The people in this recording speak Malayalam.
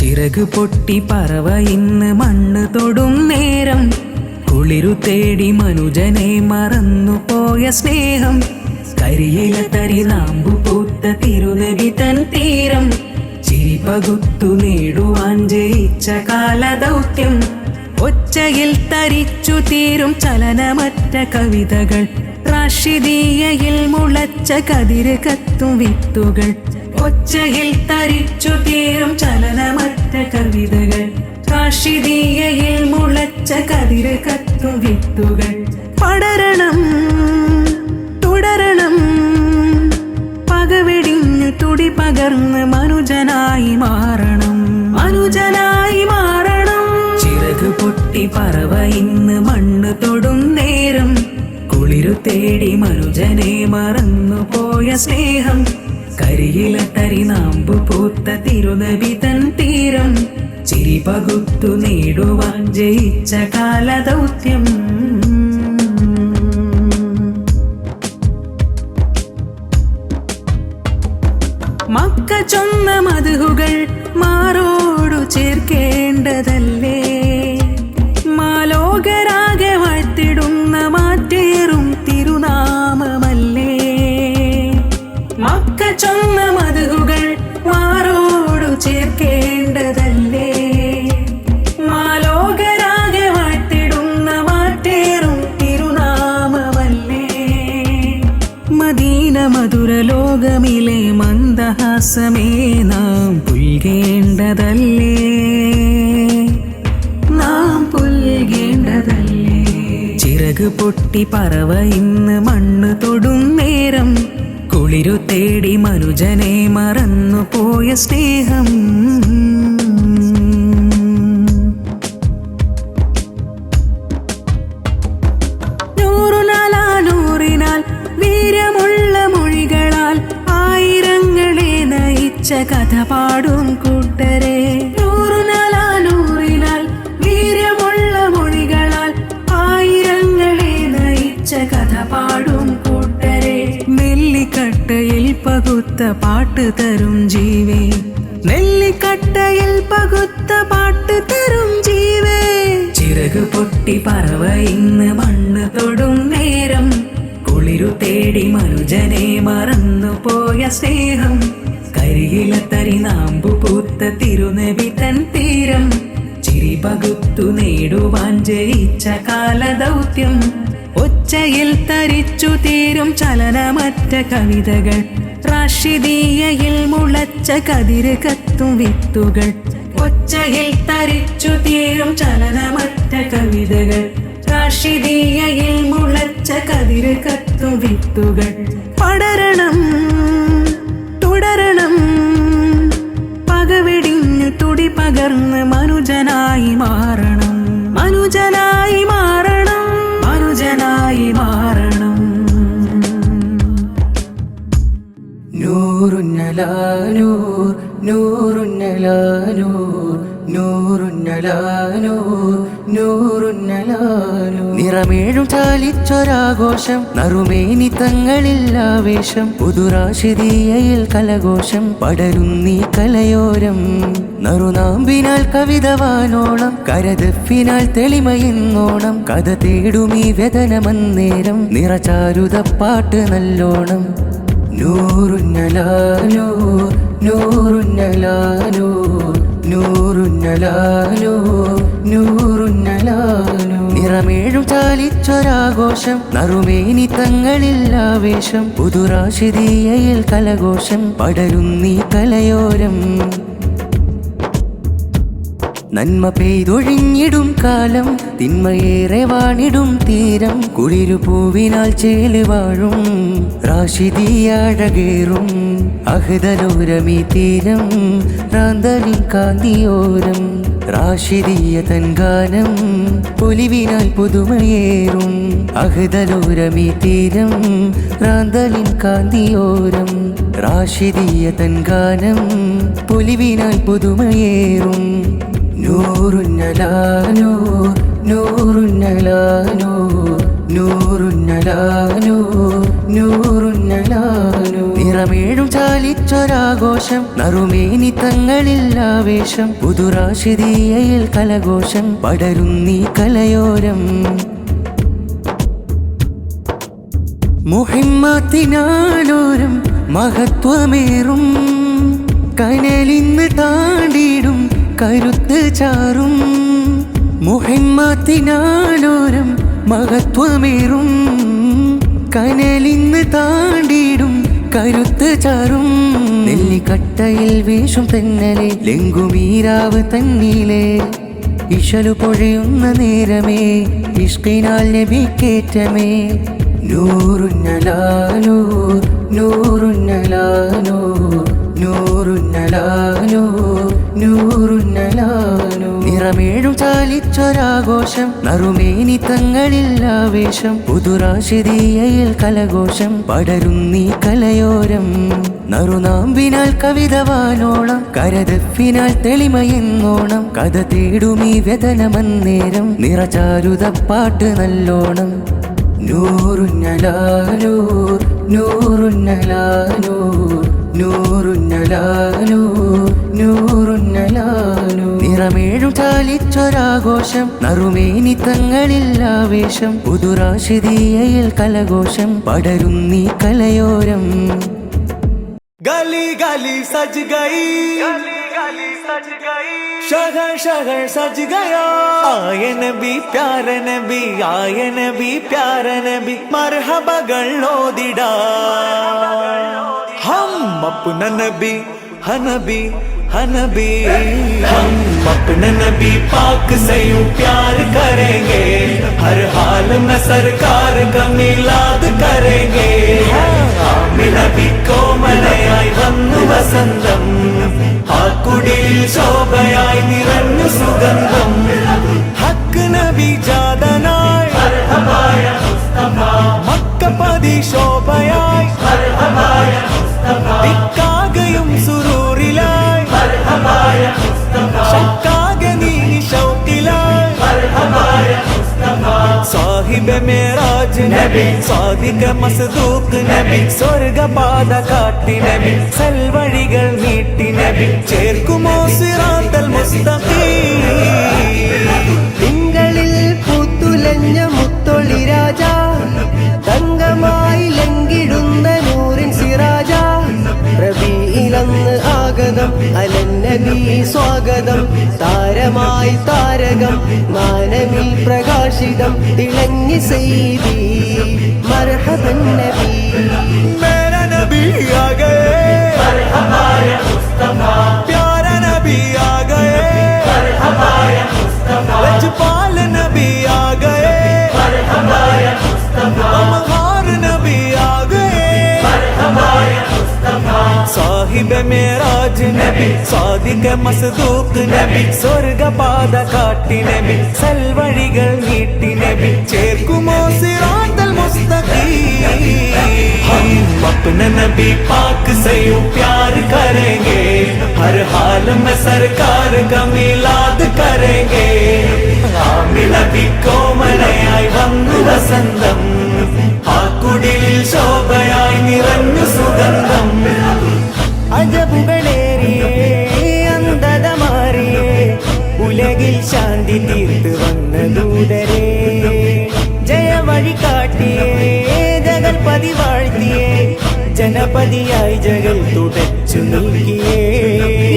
ചിറക് പൊട്ടി പറവ ഇന്ന് മണ്ണ് തൊടും നേരം. കുളിരു തേടി മനുജനെ മറന്നു പോയ സ്നേഹം. കരിയില തരി നാമ്പു പൂത്ത തിരുനബി തൻ തീരം. ചിരി പകുത്തു നേടുവാൻ ജയിച്ച കാലദൗത്യം. ഒച്ചയിൽ തരിച്ചു തീരും ചലനമറ്റ കവിതകൾ. റാഷിദീയയിൽ മുളച്ച കതിര് കത്തും വിത്തുകൾ. ഒച്ചയിൽ തരിച്ചു തീരും കവിതകൾ റാഷിദീയയിൽ മുളച്ച കതിര കത്തു വിത്തുകൾ പടരണം തുടരണം. പകവെടിഞ്ഞു തുടി പകർന്ന് മനുജനായി മാറണം. മനുജനായി മാറണം. ചിറക് പൊട്ടി പറവ ഇന്ന് മണ്ണ് തൊടും നേരം. കുളിരു തേടി മനുജനെ മറന്നു പോയ സ്നേഹം. കരിയില തരി പൂത്ത തിരുനബി തൻ തീരം. ചിരി പകുത്തു നേടുവാൻ ജയിച്ച കാലദൗത്യം. മക്ക ചൊന്ന മധുകൾ മാറോടു ചേർക്കേണ്ടതല്ലേ? മധുര ലോകമിലെ മന്ദഹാസമേ നാം പുൽകേണ്ടതല്ലേ? നാം പുൽകേണ്ടതല്ലേ? ചിറക് പൊട്ടി പറവ ഇന്ന് മണ്ണ് തൊടും നേരം. കുളിരു തേടി മനുജനെ മറന്നു പോയ സ്നേഹം. കഥ പാടും കൂട്ടരെ വീര്യമുള്ള മൊഴികളാൽ ആയിരങ്ങളെ നയിച്ച കഥ പാടും നെല്ലിക്കട്ടയിൽ പകുത്ത പാട്ട് തരും ജീവേ. നെല്ലിക്കട്ടയിൽ പകുത്ത പാട്ട് തരും ജീവേ. ചിറക് പൊട്ടി പറവ ഇന്ന് മണ്ണ് തൊടും നേരം. കുളിരു തേടി മനുജനെ മറന്നു പോയ സ്നേഹം. കരിയില തരി നാമ്പു പൂത്ത തിരുനബി തൻ തീരം. ചിരി പകുത്തു നേടുവാൻ ജയിച്ച കാലദൗത്യം. ഒച്ചയിൽ തരിച്ചു തീരും ചലനമറ്റ കവിതകൾ. റാഷിദീയയിൽ മുളച്ച കതിര് കത്തും വിത്തുകൾ. ഒച്ചയിൽ തരിച്ചു തീരും ചലനമറ്റ കവിതകൾ. റാഷിദീയയിൽ മുളച്ച കതിര് കത്തും വിത്തുകൾ. പടരണം തുടി പകർന്ന് മനുജനായി മാറണം. മനുജനായി മാറണം. ചാലിച്ചൊരാഘോഷം നറുമേനി തങ്ങളില്ലാവേശം പുതുരാശിതീയയിൽ കലഘോഷം. പടരുന്നീ കലയോരം. നറുനാമ്പിനാൽ കവിതവാനോളം. കരതപ്പിനാൽ തെളിമയെന്നോണം. കഥ തേടുമീ വ്യതനമന്നേരം. നിറചാരുത പാട്ട് നല്ലോണം. നൂറുന്നലാനോ നൂറുന്നലാനോ നൂറുന്നലാനോ നൂറുന്നലാനോ നിറമേഴും ചാലിച്ചൊരാഘോഷം. നറുമേനി തങ്ങളില്ലാവേശം പുതുരാശിതീയയിൽ കലഘോഷം. പടരുന്നീ കലയോരം. നന്മ പെയ്തൊഴിഞ്ഞിടും കാലം തിന്മയേറെ വാണിടും തീരം കുളിരു പൂവിനാൽ ചേൽ വാഴും റാഷിദിയാഴകേറും അഹദലോരമീ തീരം റാന്തലി കാന്തിയോരം റാഷിതീയ തൻ ഗാനം പൊലിവിനാൽ പുതുമയേറും അഹദലോരമീ തീരം റാന്തലിൻ കാന്തിയോരം റാഷിതീയ തൻ ഗാനം പൊലിവിനാൽ പുതുമയേറും. നൂറുന്നലാനോ നൂറുന്നലാനോ നൂറുന്നലാനൂ നൂറുന്നലാനൂ. നിറമേഴും ചാലിച്ചൊരാഘോഷം നറുമേനി തങ്ങളിൽ ആവേശം പുതുറാശിതീയയിൽ കലഘോഷം പടരുന്നീ കലയോരം. മുഹിമ്മത്തിനാലോരം മഹത്വമേറും കനലിന്ന് താണ്ടിടും കരുത്ത് ചാറും. മുഹിമ്മത്തിനാലോരം മഹത്വമേറും. കനലിന്ന് താണ്ടിടും കരുത്ത് ചാറും നെല്ലിക്കട്ടയിൽ വീശും തെന്നലെ ലെങ്കുമീരാവ് തന്നിലെ. ഇഷലു പൊഴിയുന്ന നേരമേ ഇഷ്കിനാൽ നബിക്കേറ്റമേ. നൂറുന്നലാലോ നൂറുന്നലാലോ നൂറുന്നലാലോ നൂറുന്നലാലോ നിറമേഴും ചാലിച്ചൊരാഘോഷം നറുമേനി തങ്ങളിൽ ആവേശം പുതുറാശിതീയയിൽ കലഘോഷം. പടരുന്നീ കലയോരം. നറുനാമ്പിനാൽ കവിതവാനോളം കരതപ്പിനാൽ തെളിമയെന്നോണം. കഥ തേടുമീ വ്യതനമന്നേരം. നിറചാരുത പാട്ട് നല്ലോണം. നൂറുഞ്ഞലാനൂർ നൂറുന്നലാനൂ ആഘോഷം നറുമേനി തങ്ങളിൽ ആവേശം പുതുരാശിതീയയിൽ കലഘോഷം പടരുന്നീ കലയോരം ഗലി ഗലി സജ് ഗൈ शहर शहर सज गया आय नबी प्यार नबी आय नबी प्यार नबी मरहबा गलो दिडा हम अपना नबी हनबी हनबी हम अपने नबी पाक से यूं प्यार करेंगे हर हाल में सरकार का मिलाद करेंगे ആമിന നബി കോമലയായി വന്നു വസന്തം ആ കുടിയിൽ ശോഭയായി നിറഞ്ഞു സുഗന്ധം സാഹിബ് മേറാജ് നബി. സാദിക മസ്ദൂഖ് നബി. സ്വർഗപാത കാട്ടി നബി. സൽവഴികൾ നീട്ടി നബി. ചേർക്കുമോ സിറാത്തൽ മുസ്തഖീം? തിങ്കളിൽ പൂത്തുലഞ്ഞ മുത്തൊളി അലന്നബി സ്വാഗതം. താരമായി താരകം മാനവിൽ പ്രകാശിതം. തിളങ്ങി സെയ്തി. മർഹബൻ നബി. സാഹിബ് മേറാജ് നബി സാദിക മസ്ദൂഖ് നബി സ്വർഗപാത കാട്ടി നബി സൽവഴികൾ നീട്ടി നബി ചേർക്കുമോ സിറാത്തൽ മുസ്തഖീം हम अपने नबी पाक से यूं प्यार करेंगे हर हाल में सरकार का मिलाद करेंगे ആമി നബി കോമലയായി വന്നു വസന്തം ആ കുടിലിൽ ശോഭയായി നിറഞ്ഞു സുഗന്ധം അജബുകളേറിയേ അന്ധത മാറിയേ. ഉലകിൽ ശാന്തി തീർത്ത് വന്ന ദൂതരേ. ജയവഴി കാട്ടിയേ ജഗൽപതി വാഴ്ത്തിയേ. ജനപതിയായി ജഗൽ തുടച്ചു നീക്കിയേ.